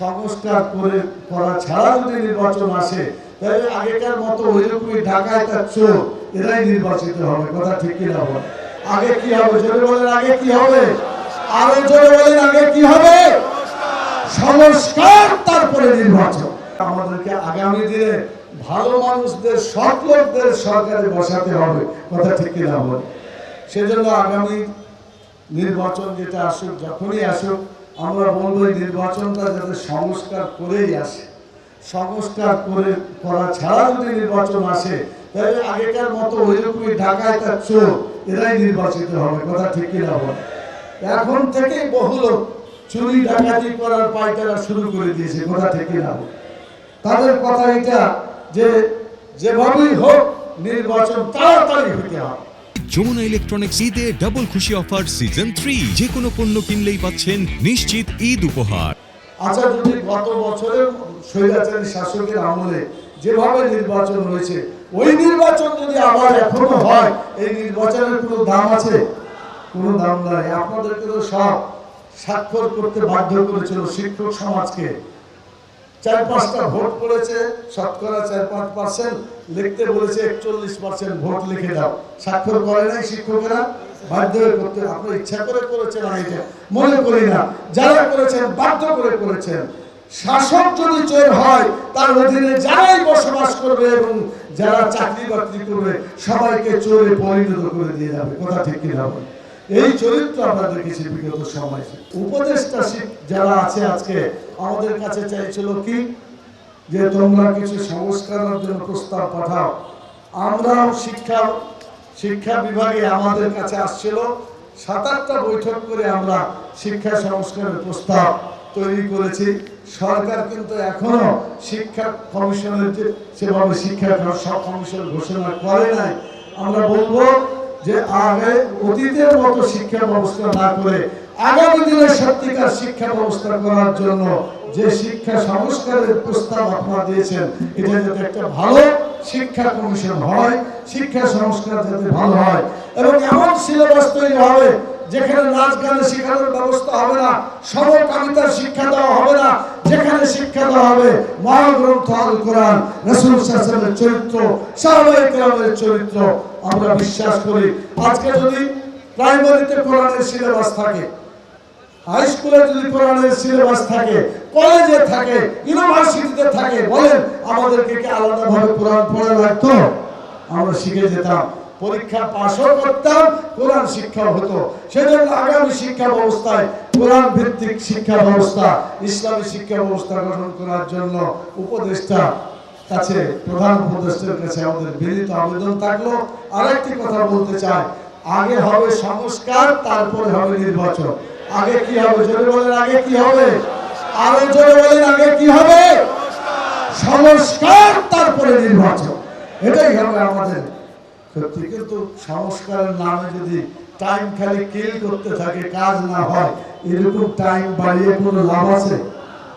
সংস্কার করে করা ছাড়া যদি নির্বাচন আসে, তাহলে আগেকার মতো ওইরকমই ঢাকায় তার চোর, এরাই নির্বাচিত হবে, কথা ঠিক কিনা বল? আগে কি হবে? জোরে বলেন, আগে কি হবে? আরও জোরে বলেন, আগে কি হবে? সংস্কার, তারপরে নির্বাচন। আমাদেরকে আগামী দিনে ভালো মানুষদের, সৎ লোকদের সরকারে বসাতে হবে, কথা ঠিক কিনা বল? সেজন্য আগামী নির্বাচন যেটা আসুক, যখনই আসুক আমরা বলব নির্বাচনটা যাতে সংস্কার করেই আসে। সংস্কার করে করা ছাড়া যদি নির্বাচন আসে, তাহলে আগেকার মতো ওইরকমই ঢাকায় তার চোর, এরাই নির্বাচিত হবে, কথা ঠিক কিনা বল? এখন থেকে বহু লোক চুরি, ডাকাতি করার পায়তারা শুরু করে দিয়েছে, কথা ঠিক কিনা তাদের কথা এটা যে, যেভাবেই হোক নির্বাচন তাড়াতাড়ি হতে হবে। যমুনা ইলেকট্রনিক্স ঈদে ডাবল খুশি অফার সিজন থ্রি যে কোনো পণ্য কিনলেই পাচ্ছেন নিশ্চিত ঈদ উপহার। আচ্ছা যদি গত বছরের স্বৈরাচারী শাসকের আমলে যেভাবে নির্বাচন হয়েছে, ওই নির্বাচন যদি আবার এখনও হয়, এই নির্বাচনের কোনো দাম আছে? কোনো দাম নাই। আপনাদেরকে তো সব স্বাক্ষর করতে বাধ্য করেছিল শিক্ষক সমাজকে। চার পাঁচটা ভোট পড়েছে শতকরা চার পাঁচ পার্সেন্ট লিখতে বলেছে একচল্লিশ পার্সেন্ট ভোট লিখে দাও। স্বাক্ষর করে নাই শিক্ষকেরা বাধ্য হয়ে করতে আপনার ইচ্ছা করে করেছেন আমি মনে করি না। যারা করেছেন বাধ্য করে করেছেন। শাসক যদি চোর হয় তার অধীনে যারাই বসবাস করবে এবং যারা চাকরি বাকরি করবে সবাইকে চোরে পরিণত করে দিয়ে যাবে। কথা ঠিক কিনা? এই চরিত্র আমরা দেখেছি বিগত সময়। উপদেষ্টা যারা আছে আজকে, আমাদের কাছে চাইছিল কি? যে তোমরা কিছু সংস্কারের জন্য প্রস্তাব পাঠাও। আমরাও শিক্ষা শিক্ষা বিভাগে আমাদের কাছে আসছিল। সাত আটটা বৈঠক করে আমরা শিক্ষা সংস্কারের প্রস্তাব তৈরি করেছি। সরকার কিন্তু এখনও শিক্ষা কমিশনের সেভাবে শিক্ষা সব কমিশন ঘোষণা করে নাই। আমরা বলব যে আগে অতীতের মতো শিক্ষা ব্যবস্থা না করে আগামী দিনে সত্যিকার শিক্ষা ব্যবস্থা করার জন্য যে শিক্ষা সংস্কারের প্রস্তাব আপনারা দিয়েছেন, এটা যাতে একটা ভালো শিক্ষা কমিশন হয়, শিক্ষা সংস্কার যাতে ভালো হয়। এবং এমন সিলেবাস তৈরি হবে যেখানে নাচ গানে শেখানোর ব্যবস্থা হবে না, সমকামিতার শিক্ষা দেওয়া হবে না শিক্ষা দেওয়া হবে। মহাগ্রন্থ আল কোরআন, রসুল সাসেমের চরিত্র কেরামের চরিত্র আমরা বিশ্বাস করি। আজকে যদি প্রাইমারিতে কোরআনের সিলেবাস থাকে, হাই স্কুলে যদি কোরআনের সিলেবাস থাকে, কলেজে থাকে, ইউনিভার্সিটিতে থাকে, বলেন, আমাদেরকে কি আলাদাভাবে কোরআন পড়া লাগতো? আমরা শিখে যেতাম। পরীক্ষা পাশও করতাম, কোরআন শিক্ষা হতো। সেজন্য আগামী শিক্ষা ব্যবস্থায় কোরআন ভিত্তিক শিক্ষা ব্যবস্থা, ইসলামী শিক্ষা ব্যবস্থা গঠন করার জন্য উপদেষ্টা কাছে প্রধান উপদেষ্টার কাছে আমাদের বিনীত আবেদন থাকল। আরেকটি কথা বলতে চাই, আগে হবে সংস্কার, তারপরে হবে নির্বাচন। আগে কি হবে? জোরে বলেন, আগে কি হবে? আরও জোরে বলেন, আগে কি হবে? সংস্কার, তারপরে নির্বাচন। এটাই হবে আমাদের সত্যি সংস্কারের নামে যদি টাইম খালি কিল করতে থাকে, কাজ না হয়, এরকম টাইম বাড়িয়ে কোনো লাভ আছে?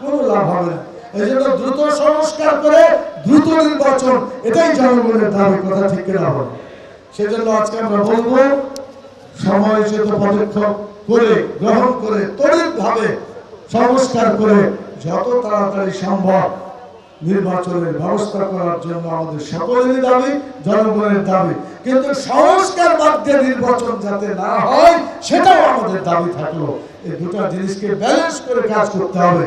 কোনো লাভ হবে না। এই জন্য দ্রুত সংস্কার করে দ্রুত নির্বাচন, এটাই জনগণের দাবি, কথা ঠিক না হবে সেজন্য আজকে আমরা বলব সময়োচিত পদক্ষেপ করে, গ্রহণ করে তড়িৎ সংস্কার করে যত তাড়াতাড়ি সম্ভব নির্বাচনের ব্যবস্থা করার জন্য আমাদের সকলেরই দাবি, জনগণের দাবি। কিন্তু সংস্কার দিয়ে নির্বাচন যাতে না হয়, সেটাও আমাদের দাবি থাকল। এই দুটা জিনিসকে ব্যালেন্স করে কাজ করতে হবে।